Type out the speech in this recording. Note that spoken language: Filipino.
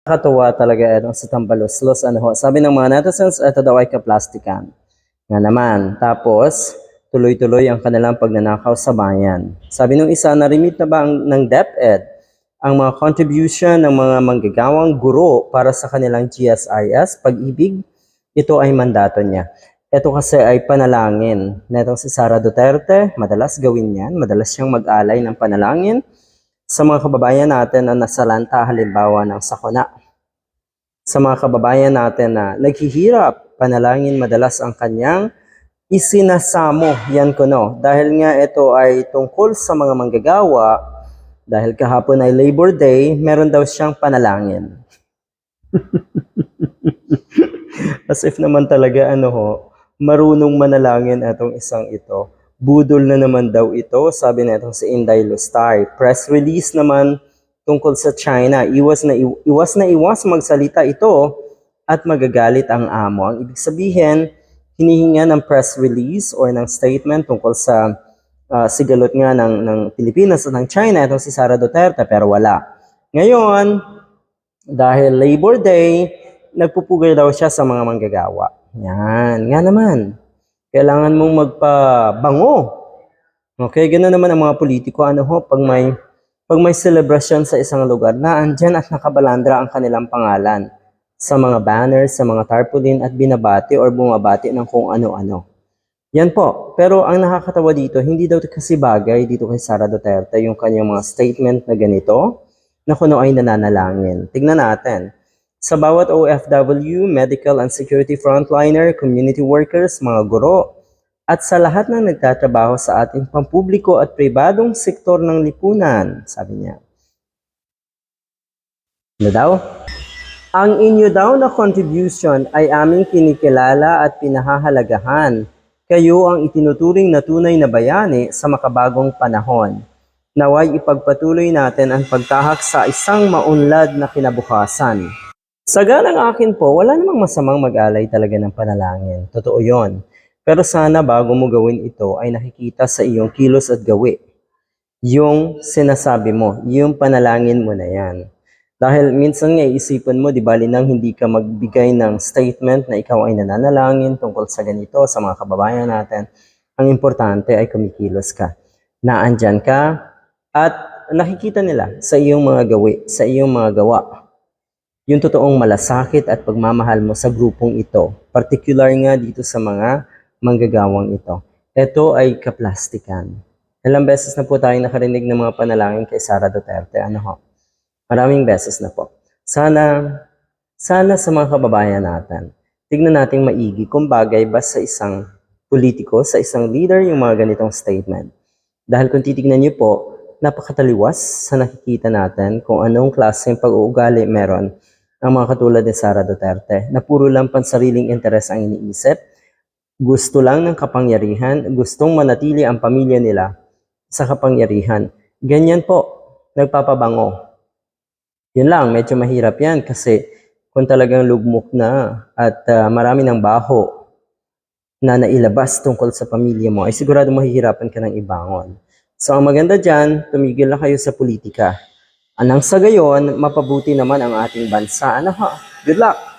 Nakakatuwa talaga itong si Tambaluslos. Ano ho, sabi ng mga netizens, ito daw ay kaplastikan. Nga naman. Tapos, tuloy-tuloy ang kanilang pagnanakaw sa bayan. Sabi nung isa, narimit na ba ang, ng DepEd ang mga contribution ng mga manggagawang guro para sa kanilang GSIS, pag-ibig? Ito ay mandato niya. Ito kasi ay panalangin. Netong si Sara Duterte, madalas gawin yan. Madalas siyang mag-alay ng panalangin sa mga kababayan natin na nasalanta halimbawa ng sakuna. Sa mga kababayan natin na naghihirap, panalangin madalas ang kanyang isinasamo. Yan ko. Dahil nga ito ay tungkol sa mga manggagawa, dahil kahapon ay Labor Day, meron daw siyang panalangin. As if naman talaga ano ho, marunong manalangin itong isang ito. Budol na naman daw ito, sabi na itong si Inday Lustay. Press release naman tungkol sa China. Iwas na iw- iwas na iwas magsalita ito at magagalit ang amo. Ang ibig sabihin, hinihinga ng press release or ng statement tungkol sa ah, sigalot nga ng, ng Pilipinas at ng China, itong si Sara Duterte, pero wala. Ngayon, dahil Labor Day, nagpupugay daw siya sa mga manggagawa. Yan, nga naman. Kailangan mong magpabango. Okay, ganoon naman ang mga politiko. Ano ho, pag may, pag may celebration sa isang lugar, na andyan at nakabalandra ang kanilang pangalan sa mga banners, sa mga tarpaulin at binabati or bumabati ng kung ano-ano. Yan po. Pero ang nakakatawa dito, hindi daw kasi bagay dito kay Sara Duterte yung kanyang mga statement na ganito na kuno ay nananalangin. Tignan natin. Sa bawat OFW, medical and security frontliner, community workers, mga guro, at sa lahat ng nagtatrabaho sa ating pampubliko at pribadong sektor ng lipunan, sabi niya. Ano daw? Ang inyo daw na contribution ay aming kinikilala at pinahahalagahan. Kayo ang itinuturing na tunay na bayani sa makabagong panahon. Naway ipagpatuloy natin ang pagtahak sa isang maunlad na kinabukasan. Sa ganang akin po, wala namang masamang mag-alay talaga ng panalangin. Totoo yon. Pero sana bago mo gawin ito ay nakikita sa iyong kilos at gawi. Yung sinasabi mo, yung panalangin mo na yan. Dahil minsan nga isipan mo, di bali nang hindi ka magbigay ng statement na ikaw ay nananalangin tungkol sa ganito sa mga kababayan natin. Ang importante ay kumikilos ka. Naandyan ka at nakikita nila sa iyong mga gawi, sa iyong mga gawa yung totoong malasakit at pagmamahal mo sa grupong ito, particular nga dito sa mga manggagawang ito. Ito ay kaplastikan. Ilang beses na po tayo nakarinig ng mga panalangin kay Sara Duterte. Ano ho? Maraming beses na po. Sana, sana sa mga kababayan natin, tignan nating maigi kung bagay ba sa isang politiko, sa isang leader yung mga ganitong statement. Dahil kung titignan niyo po, napakataliwas sa nakikita natin kung anong klaseng pag-uugali meron ang mga katulad ni Sara Duterte na puro lang pansariling interes ang iniisip, gusto lang ng kapangyarihan, gustong manatili ang pamilya nila sa kapangyarihan. Ganyan po, nagpapabango. Yun lang, medyo mahirap yan kasi kung talagang lugmok na at ah, marami ng baho na nailabas tungkol sa pamilya mo, ay sigurado mahihirapan ka ng ibangon. So ang maganda dyan, tumigil na kayo sa politika. Anang sa gayon, mapabuti naman ang ating bansa. Ano ha? Good luck!